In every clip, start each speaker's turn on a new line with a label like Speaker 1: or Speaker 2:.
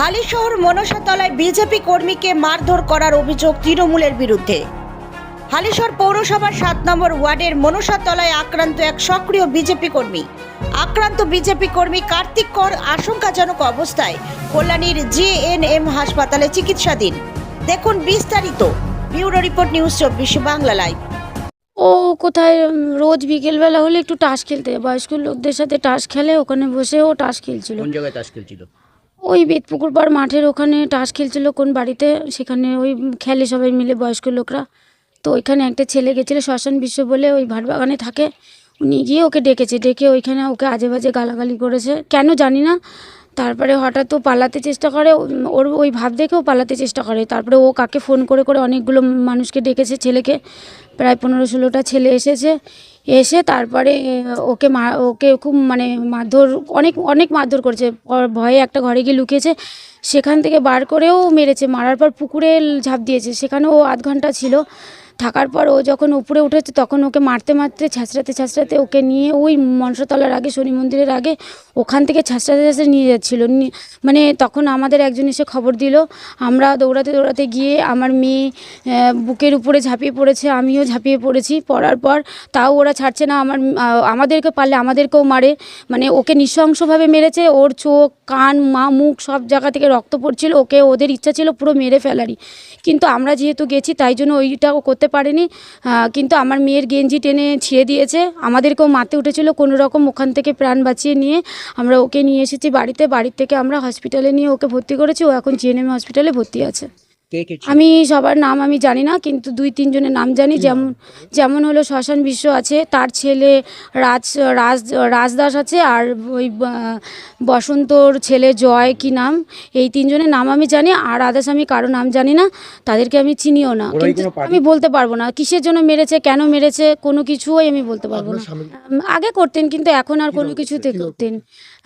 Speaker 1: Halisahar মনসাতলায় BJP কর্মীকে মারধর করার অভিযোগ তৃণমূলের বিরুদ্ধে। হালিশহর পৌরসভার সাত নম্বর ওয়ার্ডের মনসাতলায় আক্রান্ত এক সক্রিয় বিজেপি কর্মী। আক্রান্ত বিজেপি কর্মী কার্তিক কর আশঙ্কাজনক অবস্থায় কল্যাণীর জিএনএম হাসপাতালে চিকিৎসাধীন। দেখুন বিস্তারিত। ব্যুরো রিপোর্ট নিউজ চব্বিশ বাংলা লাইভ।
Speaker 2: ও কোথায় রোজ বিকেলবেলা হলে একটু টাস খেলতে। বয়স্ক লোকদের সাথে টাস খেলে ওখানে বসে ও টাস খেলছিল।
Speaker 3: কোন জায়গায় তাস খেলছিল?
Speaker 2: ওই বেতপুকুর পাড় মাঠের ওখানে টাস খেলছিল কোন বাড়িতে, সেখানে ওই খেলে সবাই মিলে বয়স্ক লোকরা। তো ওইখানে একটা ছেলে গেছিল শ্মশান বিশ্ব বলে, ওই ভাটবাগানে থাকে। উনি গিয়ে ওকে ডেকেছে, ডেকে ওইখানে ওকে আজে বাজে গালাগালি করেছে। কেন জানি না। তারপরে হঠাৎ ও পালাতে চেষ্টা করে, ওর ওই ভাব দেখেও পালাতে চেষ্টা করে। তারপরে ও কাকে ফোন করে করে অনেকগুলো মানুষকে ডেকেছে ছেলেকে। প্রায় পনেরো ষোলোটা ছেলে এসেছে। এসে তারপরে ওকে মা, ওকে খুব মানে মারধর, অনেক অনেক মারধর করেছে। ভয়ে একটা ঘরে গিয়ে লুকিয়েছে, সেখান থেকে বার করেও মেরেছে। মারার পর পুকুরে ঝাঁপ দিয়েছে। সেখানেও আধ ঘণ্টা ছিল। থাকার পর ও যখন উপরে উঠেছে, তখন ওকে মারতে মারতে ছ্যাঁচড়াতে ছ্যাঁচড়াতে ওকে নিয়ে ওই মনসাতলার আগে, শনি মন্দিরের আগে ওখান থেকে ছ্যাঁচড়াতে ছ্যাঁচড়ে নিয়ে যাচ্ছিল। মানে তখন আমাদের একজন এসে খবর দিল, আমরা দৌড়াতে দৌড়াতে গিয়ে আমার মেয়ে বুকের উপরে ঝাঁপিয়ে পড়েছে, আমিও ঝাঁপিয়ে পড়েছি। পড়ার পর তাও ওরা ছাড়ছে না, আমার আমাদেরকে পারলে আমাদেরকেও মারে। মানে ওকে নৃশংসভাবে মেরেছে, ওর চোখ, কান, মা, মুখ সব জায়গা থেকে রক্ত পড়ছিল, ওকে ওদের ইচ্ছা ছিল পুরো মেরে ফেলারই। কিন্তু আমরা যেহেতু গেছি, তাই জন্য ওইটাও করতে পারিনি। কিন্তু আমার মেয়ের গেঞ্জি টেনে ছিঁড়ে দিয়েছে। আমাদেরকেও মাতে উঠেছিল কোনো রকম ওখান থেকে প্রাণ বাঁচিয়ে নিয়ে। আমরা ওকে নিয়ে এসেছি বাড়িতে। বাড়ির থেকে আমরা হসপিটালে নিয়ে ওকে ভর্তি করেছি। ও এখন জিএনএম হসপিটালে ভর্তি আছে।
Speaker 3: কে কে ছিল?
Speaker 2: আমি সবার নাম আমি জানি না কিন্তু দুই তিনজনের নাম জানি। যেমন যেমন হলো শ্মশান বিশ্ব আছে তার ছেলে রাজ রাজ রাজদাস আছে আর ওই বসন্তর ছেলে জয় কি নাম এই তিনজনের নাম আমি জানি আর আদার্স আমি কারও নাম জানি না তাদেরকে আমি চিনিও না।
Speaker 3: ওরাই
Speaker 2: কিন্তু
Speaker 3: কোনো party-
Speaker 2: আমি বলতে পারব না কিসের জন্য মেরেছে কেন মেরেছে কোনো কিছুই আমি বলতে পারব না। উম, আগে করতেন কিন্তু এখন আর কোনো কিছুতে করতেন।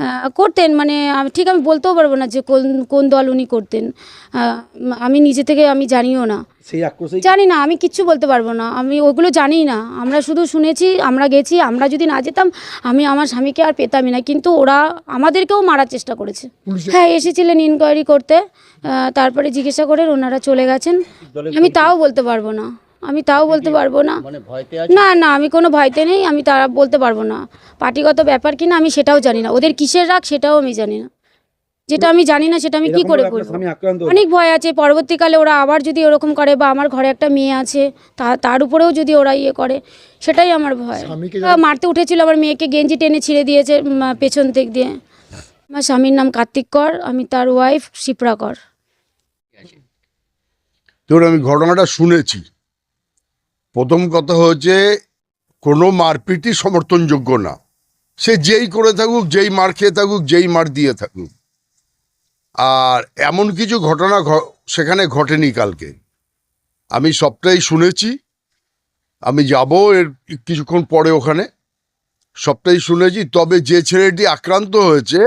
Speaker 2: আহ, করতেন মানে আমি ঠিক আমি বলতেও পারব না যে কোন কোন দল উনি করতেন। আহ, আমি নিজে থেকে আমি জানিও না।
Speaker 3: সেই
Speaker 2: জানি না আমি কিচ্ছু বলতে পারব না। আমি ওগুলো জানি না। আমরা শুধু শুনেছি আমরা গেছি আমরা যদি না যেতাম আমি আমার স্বামীকে আর পেতামই না। কিন্তু ওরা আমাদেরকেও মারার চেষ্টা করেছে। হ্যাঁ এসেছিলেন ইনকোয়ারি করতে। তারপরে জিজ্ঞাসা করে ওনারা চলে গেছেন। আমি তাও বলতে পারব না। আমি তাও বলতে পারব না।
Speaker 3: মানে
Speaker 2: না না আমি কোনো ভয়তে নেই। আমি তারা বলতে পারব না। পার্টিগত ব্যাপার কিনা আমি সেটাও জানি না। ওদের কিসের রাগ সেটাও আমি জানি না। যেটা আমি জানি না সেটা আমি কি করে। অনেক ভয় আছে। পরবর্তীকালে ওরা আবার যদি ওরকম করে বা আমার ঘরে একটা মেয়ে আছে তা তার উপরেও যদি ওরা ইয়ে করে সেটাই আমার ভয়। মারতে উঠেছিল আমার মেয়েকে গেঞ্জি টেনে ছিঁড়ে দিয়েছে পেছন দিক দিয়ে। আমার স্বামীর নাম কার্তিক কর আমি তার ওয়াইফ শিপ্রা কর।
Speaker 4: ধরুন আমি ঘটনাটা শুনেছি। প্রথম কথা হচ্ছে কোনো মারপিটই সমর্থনযোগ্য না। সে যেই করে থাকুক যেই মার খেয়ে থাকুক যেই মার দিয়ে থাকুক। আর এমন কিছু ঘটনা সেখানে ঘটেনি কালকে। আমি সবটাই শুনেছি। আমি যাব এর কিছুক্ষণ পরে ওখানে। সবটাই শুনেছি। তবে যে ছেলেটি আক্রান্ত হয়েছে,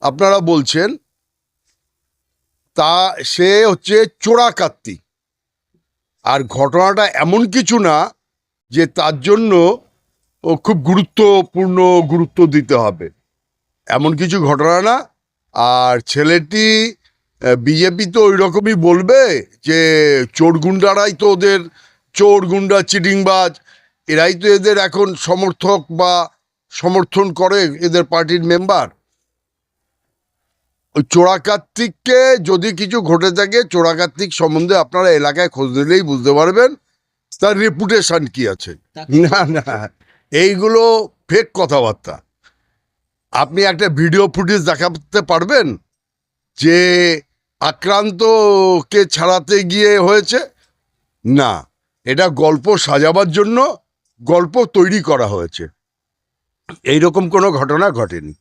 Speaker 4: আপনারা বলছেন, তা সে হচ্ছে চোরা কার্তিক আর ঘটনাটা এমন কিছু না যে তার জন্য ও খুব গুরুত্বপূর্ণ গুরুত্ব দিতে হবে। এমন কিছু ঘটনা না আর ছেলেটি বিজেপি তো ওই রকমই বলবে যে চোর গুন্ডারাই তো ওদের চোর গুন্ডা চিটিংবাজ। এরাই তো এদের এখন সমর্থক বা সমর্থন করে এদের পার্টির মেম্বার। ওই চোরা কার্তিককে যদি কিছু ঘটে থাকে চোরাকার্তিক সম্বন্ধে আপনারা এলাকায় খোঁজ দিলেই বুঝতে পারবেন তার রেপুটেশন কি আছে। না না এইগুলো ফেক কথাবার্তা। আপনি একটা ভিডিও ফুটেজ দেখাতে পারবেন যে আক্রান্তকে ছাড়াতে গিয়ে হয়েছে? না, এটা গল্প সাজাবার জন্য গল্প তৈরি করা হয়েছে। এইরকম কোনো ঘটনা ঘটেনি।